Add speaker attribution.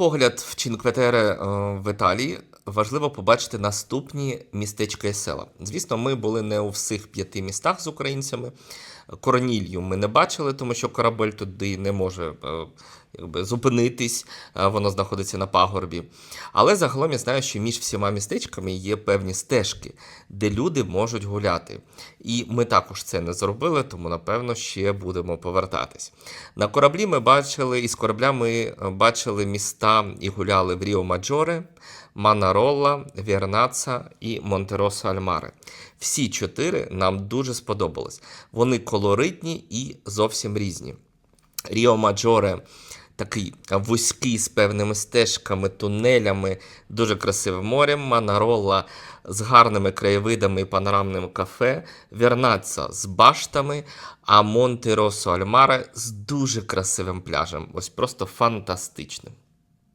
Speaker 1: Погляд в Чинкветере е, в Італії важливо побачити наступні містечка і села. Звісно, ми були не у всіх п'яти містах з українцями. Коронілью ми не бачили, тому що корабель туди не може е, якби, зупинитись, е, воно знаходиться на пагорбі. Але загалом я знаю, що між всіма містечками є певні стежки, де люди можуть гуляти. І ми також це не зробили, тому напевно ще будемо повертатись. На кораблі ми бачили, із корабля ми е, бачили міста і гуляли в Ріо Маджоре, Манаролла, Вірнаца і Монтероса Альмаре. Всі чотири нам дуже сподобались. Вони колоритні і зовсім різні. Ріо Маджоре такий вузький з певними стежками, тунелями, дуже красивим морем. Манаролла з гарними краєвидами і панорамним кафе. Вернаца з баштами, а Монте Росо Альмаре з дуже красивим пляжем. Ось просто фантастичним.